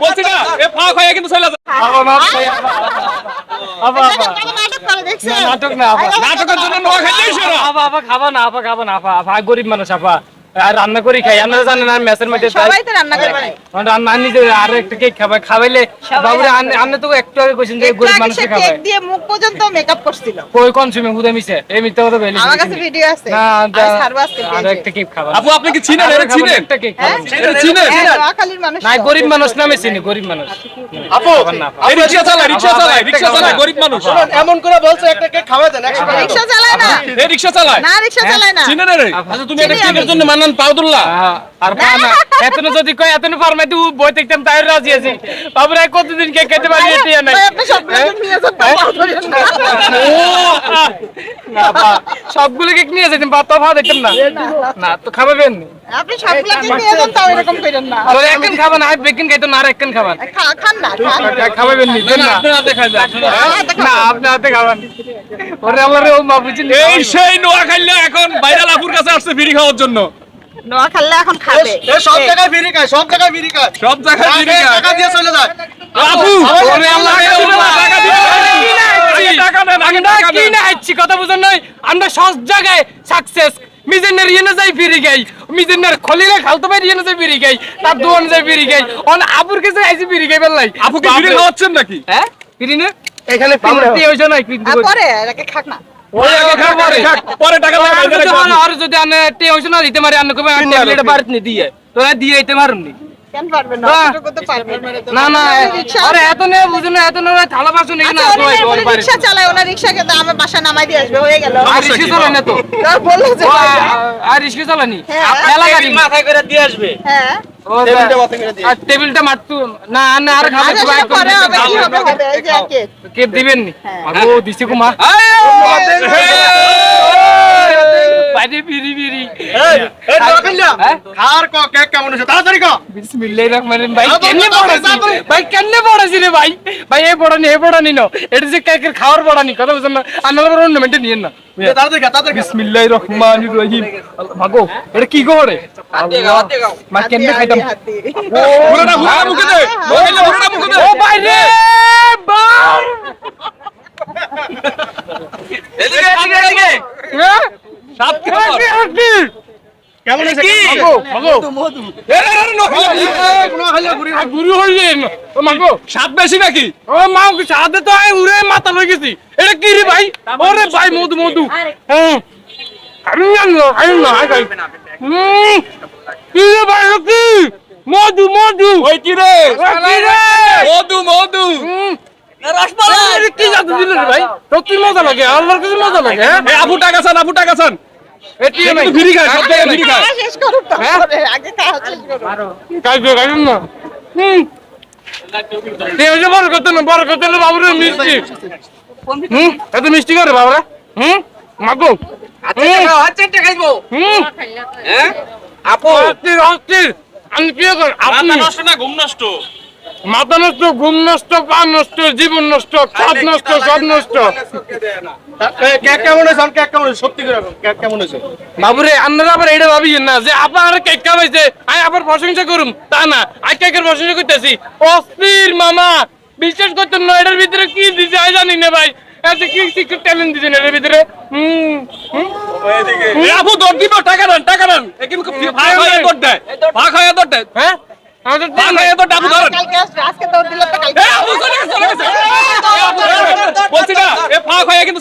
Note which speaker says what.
Speaker 1: বলছি না হয়ে
Speaker 2: নাটক
Speaker 3: না খাবা না আপা খাবা না আপা আপা গরিব মানুষ আপা আর রান্না করি খাই। আপনারা জানেন আর মেসের মধ্যে
Speaker 2: সবাই তো রান্না করে
Speaker 3: আমার রান্না নিজে আর একটা কেক খাবাই খাবাইলে বাবুরে আন্নে আন্নে তো একটু আগে কইছেন যে গরিব মানুষে
Speaker 2: সে
Speaker 3: খাবাই
Speaker 2: কেক দিয়ে মুখ পর্যন্ত মেকআপ করছিল।
Speaker 3: কই কোন সুমে হুদে মিছে এই মিথ্যা কথা বলি
Speaker 2: আমার কাছে ভিডিও আছে।
Speaker 3: না
Speaker 2: আর
Speaker 3: একটা কেক খাবা।
Speaker 1: আপু আপনি কি চিনেন?
Speaker 3: আর
Speaker 1: চিনেন?
Speaker 3: একটা কেক
Speaker 2: হ্যাঁ?
Speaker 3: খাবেন
Speaker 1: চিনেন?
Speaker 2: হ্যাঁ, নোয়াখালীর মানুষ তো।
Speaker 3: গরিব মানুষ নামে চিনি গরিব মানুষ।
Speaker 4: আপু
Speaker 3: না।
Speaker 1: এই রিক্সা চালায়
Speaker 3: আপা,
Speaker 1: চালায়
Speaker 3: একটা
Speaker 1: রিক্সা চালায় গরিব মানুষ।
Speaker 4: এমন করে বলছো একটা কেক খাওয়া দেন
Speaker 2: রিক্সা চালায় না।
Speaker 1: এই রিক্সা চালায়?
Speaker 2: না রিক্সা চালায় না।
Speaker 1: চিনেন রে আচ্ছা তুমি এটা
Speaker 2: চিনি আমি।
Speaker 1: কেকের জন্য মানান পাউদুল্লাহ
Speaker 3: আর পা না। এতনো যদি কয় এতনো ফার্মাইতে বই দেখতাম তাই রাজি আছি। বাবুরা কতদিন কেক খেতে পারি এটি
Speaker 2: তা না।
Speaker 3: না বা সবগুলো কেক নিয়ে যেতাম বা তফা দেখতাম না? না তো খাবেন
Speaker 2: আপনি সবগুলো কেক নিয়ে যান, তাও এরকম করেন না।
Speaker 3: আর একখান খাবেন আর বেকিন খাইতো না আর একখান খাবেন।
Speaker 2: খান না, খান।
Speaker 3: খাবেন নি না।
Speaker 2: হ্যাঁ।
Speaker 3: না আপনি হাতে খাবেন। ওরে আল্লাহ রে ও মা বুঝিন
Speaker 1: এই সেই নোয়া খাইলে এখন ভাইরাল আপুর কাছে আসছে বিড়ি খাওয়ার জন্য।
Speaker 2: নোয়াখালী এখন খাবে।
Speaker 4: এ সব জায়গায় বিড়ি খায় সব জায়গায় বিড়ি খায়।
Speaker 1: সব জায়গায় বিড়ি খায়।
Speaker 4: টাকা দিয়ে চলে যায়।
Speaker 1: আপু
Speaker 3: ওরে আল্লাহ
Speaker 1: টাকা দিয়ে টাকা আগে
Speaker 3: আমরা কি না হাইছি কথা বুঝেন নাই। আমরা সব জায়গায় সাকসেস মিজেনের ইয়েনে যাই ফিরি গাই মিজেনের খলিলে খালতো ভাই ইয়েনে যাই ফিরি গাই তার দোয়ান যাই ফিরি গাই অন আপুর কাছে আইছি ফিরি গাই বেলাই
Speaker 1: আপু কি বিড়ি খাওয়াচ্ছেন নাকি?
Speaker 3: হ্যাঁ? ফিরি না এখানে ফিরি হইছে না কিন্তু
Speaker 2: আর পরে এটাকে খাক না।
Speaker 1: পরে টাকা
Speaker 3: আর যদি আনে টে হইছে না দিতে মারি আনে কবে আনে ট্যাবলেট দিয়ে তোরা দিয়ে দিতে
Speaker 2: পারবেন না?
Speaker 3: না। আরে এত বুঝুন এত থালা বাসন এখানে
Speaker 2: রিক্সা চালায় ওনার রিক্সাকে তো আমার বাসা নামাই দিয়ে আসবে হয়ে গেল।
Speaker 3: আর রিস্কে চালানি না তো?
Speaker 2: বলল যে
Speaker 3: আর রিস্কে চালানি
Speaker 2: হ্যাঁ।
Speaker 3: মেলা গাড়ি।
Speaker 4: মাথায় করে দিয়ে আসবে।
Speaker 2: হ্যাঁ।
Speaker 3: আর টেবিলটা মারতু না না আর খাবে সবাই
Speaker 2: সেটা পরে হবে কি হবে হবে এই যে কেক
Speaker 3: দিবেন নি। দিছি কুমা বাইরে বিড়ি বিড়ি
Speaker 4: এই
Speaker 3: হ্যাঁ?
Speaker 4: ক কেক কেমন হয়েছে? তাড়াতাড়ি ক।
Speaker 3: বিসমিল্লাহির রহমানির ভাই কেমনে পড়াছি ভাই কেমনে পড়াছি রে ভাই? ভাই এ পড়ানি এ পড়ানি ন। এটা যে কেকের খাওয়ার পড়ানি কথা বুঝছেন না। আপনারা বড় অর্নামেন্টে নিয়েন না।
Speaker 4: তাড়াতাড়ি খা তাড়াতাড়ি
Speaker 3: বিসমিল্লাহির রহমানির রহিম। ভাগো এটা কি করে মা কেমনে খাইতাম?
Speaker 2: হাত।
Speaker 1: পুরোটা পুরোটা মুখে দে। পুরোটা মুখে দে।
Speaker 3: ও ভাই রে বাই
Speaker 1: এদিকে এদিকে এদিকে।
Speaker 3: হ্যাঁ?
Speaker 1: সাত খাবার
Speaker 3: কি?
Speaker 4: কেমন হয়েছে
Speaker 1: কি?
Speaker 3: ভাগো ভাগো
Speaker 1: এ রে রে নোয়া
Speaker 4: নোয়াখালীয়া ঘুরি
Speaker 3: আর গুরু হইলে ও মাগো।
Speaker 1: সাত বেশি নাকি?
Speaker 3: ও মা ওকে তো আই উড়ে মাথা লই গেছি। এটা কি রে ভাই? ওরে ভাই মধু মধু। হ্যাঁ। আমি জানো আমি না আই ভাই। হুম কি রে ভাই কি? মধু মধু।
Speaker 1: ওই কি রে?
Speaker 3: ও কি রে?
Speaker 1: মধু মধু।
Speaker 3: রসমালাই কি জাদু দিলে ভাই? সত্যি মজা লাগে? আল্লাহর কাছে মজা লাগে হ্যাঁ?
Speaker 1: আপু টাকা চান আপু টাকা চান
Speaker 3: হ্যাঁ? মিষ্টি। হুম? এত মিষ্টি করে বাবুরা? হুম? মাগো। হুম।
Speaker 1: আপু।
Speaker 3: অস্থির অস্থির আমি কি কর? আপনি
Speaker 1: নষ্ট না ঘুম নষ্ট?
Speaker 3: মাথা নষ্ট ঘুম নষ্ট পা নষ্ট জীবন নষ্ট সব নষ্ট সব নষ্ট।
Speaker 4: এ, কেক কেমন হয়েছে? আমি কেক কেমন হয়েছে? সত্যি করে কেক কেমন হয়েছে?
Speaker 3: বাবুরে আপনারা আবার এটা ভাবিয়েন না যে আবার কেক খাওয়াইছে আমি আবার প্রশংসা করুম তা না আমি কেকের প্রশংসা করতেছি? অস্থির মামা। বিশ্বাস করতেন না এটার ভিতরে কি দিছে আমি জানি না ভাই। এত কি সিক্রেট ট্যালেন্ট দিছেন এটার ভিতরে? হুম হুম।
Speaker 1: এই আপু দৌড় দিব টাকা দেন টাকা দেন। এ ভাগ হয়ে দৌড় দেয় ভাগ হয়ে দৌড় দেয়।
Speaker 3: হ্যাঁ?
Speaker 1: ফাঁক হয়ে কিন্তু